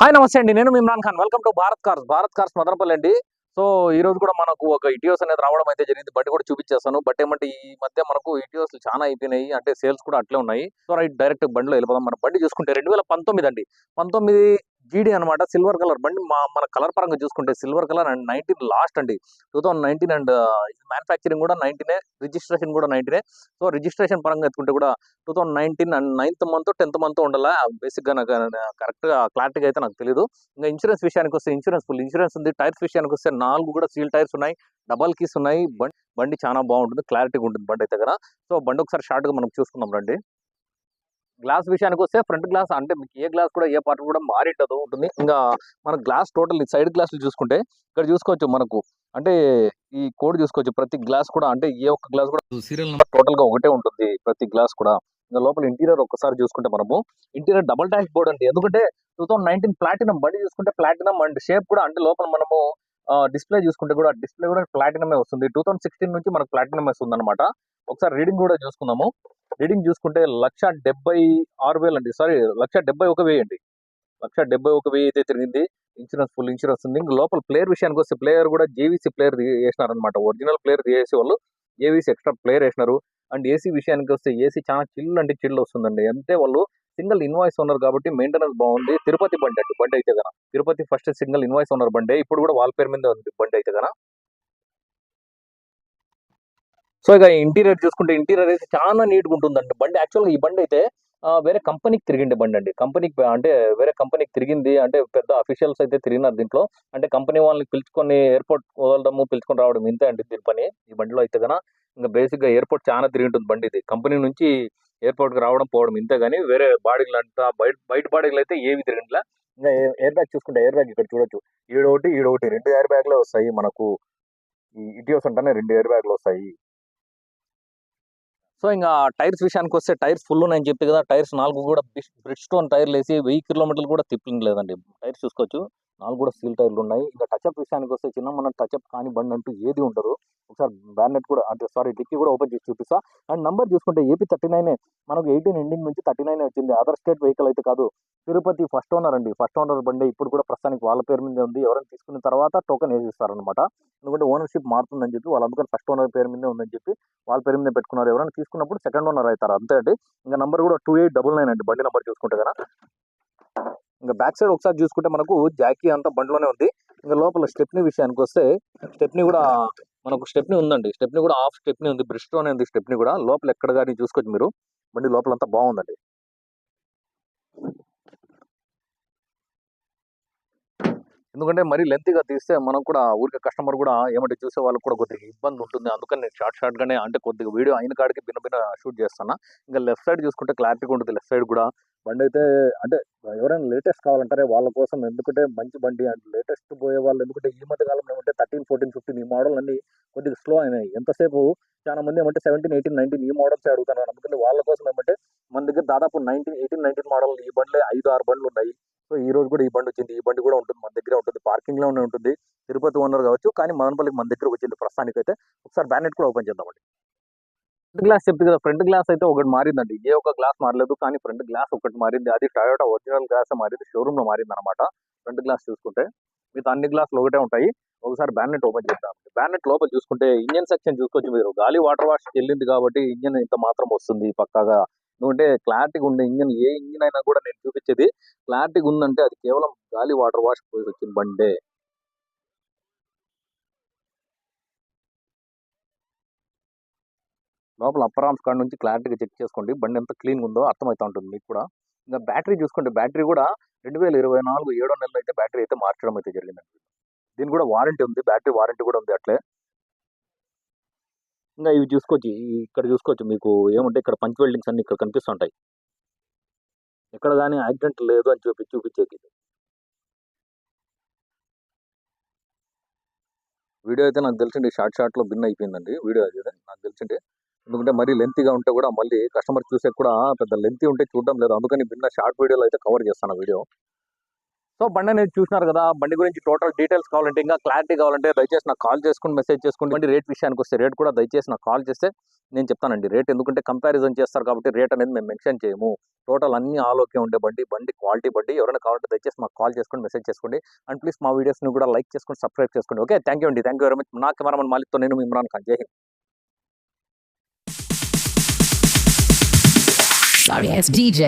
Hi నమస్తే అండి నేను Imran Khan. Welcome to Bharat cars Bharat cars Madanapalle అండి. సో ఈ రోజు కూడా మనకు ఒక ఇటియోస్ అనేది రావడం అయితే జరిగింది. బండి కూడా చూపించేస్తాను. బట్ ఏమంటే ఈ మధ్య మనకు ఇటియోస్ చాలా అయిపోయినాయి. అంటే సేల్స్ కూడా అట్లే ఉన్నాయి. సో రైట్ డైరెక్ట్ బండిలో వెళ్ళిపోదాం. మనం బండి చూసుకుంటే రెండు వేల పంతొమ్మిది అండి. పంతొమ్మిది జీడీ అనమాట సిల్వర్ కలర్. బండి మా మన కలర్ పరంగా చూసుకుంటే silver colour and nineteen last అండి. Two thousand nineteen and manufacturing కూడా నైన్టీనే రిజిస్ట్రేషన్ కూడా నైన్టీనే. సో రిజిస్ట్రేషన్ పరంగా ఎత్తుకుంటే కూడా two thousand nineteen and ninth month tenth month ఉండాలా. బేసిక్గా నాకు కరెక్ట్గా క్లారిటీగా అయితే నాకు తెలియదు ఇంకా ఇన్సూరెన్స్ విషయానికి వస్తే ఇన్సూరెన్స్ ఫుల్ ఇన్సూరెన్స్ ఉంది. టైర్స్ విషయానికి వస్తే నాలుగు కూడా సీల్ టైర్స్ ఉన్నాయి. డబల్ కీస్ ఉన్నాయి. బండి బండి చాలా బాగుంటుంది. క్లారిటీగా ఉంటుంది బండి అయితే కదా. సో బండి ఒకసారి షార్ట్గా మనం చూసుకుందాం రండి. గ్లాస్ విషయానికి వస్తే ఫ్రంట్ గ్లాస్ అంటే మీకు ఏ గ్లాస్ కూడా ఏ పార్ట్ కూడా మారింటదో ఉంటుంది. ఇంకా మన గ్లాస్ టోటల్ సైడ్ గ్లాసులు చూసుకుంటే ఇక్కడ చూసుకోవచ్చు మనకు. అంటే ఈ కోడ్ చూసుకోవచ్చు ప్రతి గ్లాస్ కూడా అంటే ఏ ఒక్క గ్లాస్ కూడా సీరియల్ నెంబర్ టోటల్గా ఒకటే ఉంటుంది ప్రతి గ్లాస్ కూడా. ఇంకా లోపల ఇంటీరియర్ ఒక్కసారి చూసుకుంటే మనము ఇంటీరియర్ డబల్ డాష్ బోర్డ్ అండి. ఎందుకంటే టూ థౌసండ్ నైన్టీన్ ప్లాటినం బండి చూసుకుంటే ప్లాటినం అండ్ షేప్ కూడా అంటే లోపల మనము డిస్ప్లే చూసుకుంటే కూడా డిస్ప్లే కూడా ప్లాటినమే వస్తుంది. టూ థౌసండ్ సిక్స్టీన్ నుంచి మనకు ప్లాటినం వస్తుంది అనమాట ఒకసారి రీడింగ్ కూడా చూసుకుందాము. రీడింగ్ చూసుకుంటే లక్ష డెబ్బై ఆరు వేలు అండి. సారీ లక్ష డెబ్బై ఒక వెయ్యి అండి. లక్ష డెబ్బై ఒక వెయ్యి అయితే తిరిగింది. ఇన్సూరెన్స్ ఫుల్ ఇన్సూరెన్స్ ఉంది. ఇంకా లోపల ప్లేయర్ విషయానికి వస్తే ప్లేయర్ కూడా జేవీసీ ప్లేయర్ వేసినారనమాట ఒరిజినల్ ప్లేయర్ చేసే వాళ్ళు ఏవీసీ ఎక్స్ట్రా ప్లేయర్ వేసినారు. అండ్ ఏసీ విషయానికి వస్తే ఏసీ చాలా చిల్ అంటే చిల్ వస్తుందండి. అంటే వాళ్ళు సింగిల్ ఇన్వాయిస్ ఉన్నారు కాబట్టి మెయింటెనెన్స్ బాగుంది. తిరుపతి బండి అండి. బండి అయితే కదా Tirupati first single invoice owner బండి. ఇప్పుడు కూడా వాళ్ళ పేరు మీద ఉంది బండి అయితే కదా సో ఇక ఇంటీరియర్ చూసుకుంటే ఇంటీరియర్ అయితే చాలా నీట్గా ఉంటుందండి. బండి యాక్చువల్గా ఈ బండి అయితే వేరే కంపెనీకి తిరిగిండే బండి అండి. కంపెనీకి అంటే వేరే కంపెనీకి తిరిగింది అంటే పెద్ద అఫీషియల్స్ అయితే తిరిగినారు దీంట్లో. అంటే కంపెనీ వాళ్ళని పిలుచుకొని ఎయిర్పోర్ట్ వదలడము పిలుచుకొని రావడం ఇంతే అండి దీని పని. ఈ బండిలో అయితే కన్నా ఇంకా బేసిక్గా ఎయిర్పోర్ట్ చాలా తిరిగి ఉంటుంది బండి ఇది. కంపెనీ నుంచి ఎయిర్పోర్ట్కి రావడం పోవడం ఇంతే కానీ వేరే బాడీలు అంతా బయట బయట బాడీలు అయితే ఏవి తిరిగినలా ఇంకా ఎయిర్ బ్యాగ్ చూసుకుంటే ఎయిర్ బ్యాగ్ ఇక్కడ చూడొచ్చు. ఈడొకటి ఈడొకటి రెండు ఎయిర్ బ్యాగ్లే వస్తాయి మనకు. ఈ ఇటియోస్ అంటానే రెండు ఎయిర్ బ్యాగ్లు వస్తాయి. సో ఇంకా టైర్స్ విషయానికి వస్తే టైర్స్ ఫుల్ ఉన్నాయని చెప్పి కదా టైర్స్ నాలుగు కూడా బ్రిడ్ స్టోన్ టైర్లు వేసి వెయ్యి కిలోమీటర్లు కూడా తిప్పింగ్ లేదండి. టైర్స్ చూసుకోవచ్చు. నాలుగు కూడా స్టీల్ టైర్లు ఉన్నాయి. ఇంకా టచ్అప్ విషయానికి వస్తే చిన్న మన టచ్అప్ కానీ బండి అంటూ ఏది ఉండదు. ఒకసారి బ్యానెట్ కూడా అంటే సారీ డిక్కీ కూడా ఓపెన్ చేసి చూపిస్తా. అండ్ నంబర్ చూసుకుంటే ఏపీ థర్టీ నైన్ మనకు ఎయిటీన్ ఎండింగ్ నుంచి థర్టీ నైన్ వచ్చింది. అదర్ స్టేట్ వెహికల్ అయితే కాదు. తిరుపతి ఫస్ట్ ఓనర్ అండి. ఫస్ట్ ఓనర్ బండి ఇప్పుడు కూడా ప్రస్తుతానికి వాళ్ళ పేరు మీద ఉంది. ఎవరైనా తీసుకున్న తర్వాత టోకెన్ వేసిస్తారనమాట ఎందుకంటే ఓనర్షిప్ మారుతుందని చెప్పి వాళ్ళు అందుకని ఫస్ట్ ఓనర్ పేరు మీదే ఉందని చెప్పి వాళ్ళ పేరు మీద పెట్టుకున్నారు. ఎవరైనా తీసుకున్నప్పుడు సెకండ్ ఓనర్ అవుతారు. అంతే అండి. ఇంకా నంబర్ కూడా టూ ఎయిట్ డబుల్ నైన్ అండి. బండి నెంబర్ చూసుకుంటే కదా ఇంకా బ్యాక్ సైడ్ ఒకసారి చూసుకుంటే మనకు జాకీ అంతా బండిలోనే ఉంది. ఇంకా లోపల స్టెప్ని విషయానికి వస్తే స్టెప్ని కూడా మనకు స్టెప్ని ఉందండి. స్టెప్ని కూడా హాఫ్ స్టెప్ని ఉంది. బ్రిస్టోనే ఉంది స్టెప్ని కూడా. లోపల ఎక్కడ కానీ చూసుకోవచ్చు మీరు? బండి లోపల అంతా బాగుందండి. ఎందుకంటే మరీ లెంతీగా తీస్తే మనం కూడా ఊరికే కస్టమర్ కూడా ఏమంటే చూసే వాళ్ళకి కూడా కొద్దిగా ఇబ్బంది ఉంటుంది. అందుకని నేను షార్ట్ షార్ట్గానే అంటే కొద్దిగా వీడియో అయిన కాడికి భిన్న భిన్న షూట్ చేస్తాను. ఇంకా లెఫ్ట్ సైడ్ చూసుకుంటే క్లారిటీగా ఉంటుంది లెఫ్ట్ సైడ్ కూడా. బండి అయితే అంటే ఎవరైనా లేటెస్ట్ కావాలంటారే వాళ్ళ కోసం ఎందుకంటే మంచి బండి అంటే లేటెస్ట్ పోయే వాళ్ళు ఎందుకంటే ఈ మధ్య కాలంలో ఏమంటే థర్టీన్ ఫోర్టీన్ ఫిఫ్టీన్ ఈ మోడల్ అన్ని కొద్దిగా స్లో అయినాయి. ఎంతసేపు చాలా మంది ఏమంటే సెవెంటీన్ ఎయిటీన్ నైన్టీన్ ఈ మోడల్స్ అడుగుతున్నారు. అందుకని వాళ్ళ కోసం ఏమంటే మన దగ్గర దాదాపు నైన్టీన్ ఎయిటీన్ నైన్టీన్ మోడల్ ఈ బండ్లే ఐదు ఆరు బండ్లు ఉన్నాయి. సో ఈ రోజు కూడా ఈ బండి వచ్చింది. ఈ బండి కూడా ఉంటుంది. మన దగ్గర ఉంటుంది. పార్కింగ్లోనే ఉంటుంది. తిరుపతి ఓనర్ కావచ్చు. కానీ మదనపల్లికి మన దగ్గర వచ్చింది ప్రస్తుతానికి అయితే ఒకసారి బ్యానెట్ కూడా ఓపెన్ చేద్దామండి ఫ్రంట్ గ్లాస్ చెప్తుంది కదా ఫ్రంట్ గ్లాస్ అయితే ఒకటి మారిందండి. ఏ ఒక్క గ్లాస్ మారలేదు. కానీ ఫ్రంట్ గ్లాస్ ఒకటి మారింది. అది టయోటా ఒరిజినల్ గ్లాస్ మారింది. షోరూమ్లో మారింది అనమాట ఫ్రంట్ గ్లాస్ చూసుకుంటే. మిగతా అన్ని గ్లాసులు ఒకటే ఉంటాయి. ఒకసారి బ్యానెట్ ఓపెన్ చేద్దాం. బ్యానెట్ లోపల చూసుకుంటే ఇంజన్ సెక్షన్ చూసుకోవచ్చు మీరు. గాలి వాటర్ వాష్ వెళ్ళింది కాబట్టి ఇంజన్ ఇంత మాత్రం వస్తుంది పక్కాగా. ఎందుకంటే క్లారిటీగా ఉండే ఇంజన్ ఏ ఇంజన్ అయినా కూడా నేను చూపించేది క్లారిటీగా ఉందంటే అది కేవలం గాలి వాటర్ వాష్ పోయి వచ్చిన బండే. లోపల అప్పరామ్స్ కాడ నుంచి క్లారిటీగా చెక్ చేసుకోండి. బండి ఎంత క్లీన్గా ఉందో అర్థమవుతా ఉంటుంది మీకు కూడా. ఇంకా బ్యాటరీ చూసుకుంటే బ్యాటరీ కూడా రెండు వేల ఇరవై నాలుగు ఏడో నెలలో అయితే బ్యాటరీ అయితే మార్చడం అయితే జరిగిందండి. దీని కూడా వారంటీ ఉంది. బ్యాటరీ వారంటీ కూడా ఉంది అట్లే. ఇంకా ఇవి చూసుకోవచ్చు. ఇక్కడ చూసుకోవచ్చు. మీకు ఏముంటే ఇక్కడ పంచ్ వెల్డింగ్స్ అన్ని ఇక్కడ కనిపిస్తుంటాయి. ఎక్కడ కానీ యాక్సిడెంట్ లేదు అని చూపి చూపించేది. వీడియో అయితే నాకు తెలిసింది షార్ట్ షార్ట్లో అయిపోయిందండి. వీడియో అయితే నాకు తెలిసింటే ఎందుకంటే మరీ లెంతీగా ఉంటే కూడా మళ్ళీ కస్టమర్ చూసే కూడా పెద్ద లెంతీ ఉంటే చూడడం లేదు. అందుకని భిన్న షార్ట్ వీడియోలో అయితే కవర్ చేస్తాను వీడియో. సో బండి అనేది చూసినారు కదా బండి గురించి టోటల్ డీటెయిల్స్ కావాలంటే ఇంకా క్లారిటీ కావాలంటే దయచేసి నాకు కాల్ చేసుకుని మెసేజ్ చేసుకోండి బండి రేట్ విషయానికి వస్తే రేట్ కూడా దయచేసి నాకు కాల్ చేస్తే నేను చెప్తానండి. రేట్ ఎందుకంటే కంపారిజన్ చేస్తారు కాబట్టి రేట్ అనేది మేము మెన్షన్ చేయము. టోటల్ అన్ని ఆలోకే ఉండే బండి బండి క్వాలిటీ బండి. ఎవరైనా కావాలంటే దయచేసి మాకు కాల్ చేసుకొని మెసేజ్ చేసుకోండి. అండ్ ప్లీజ్ మా వీడియోస్ని కూడా లైక్ చేసుకొని సబ్స్క్రైబ్ చేసుకోండి. ఓకే థ్యాంక్ యూ అండి. థ్యాంక్ యూ వెరీ మచ్ నా కెమెరామన్ మాలిక్తో నేను ఇమ్రాన్ ఖాన్. జై హింద్. Sorry, it's DJ.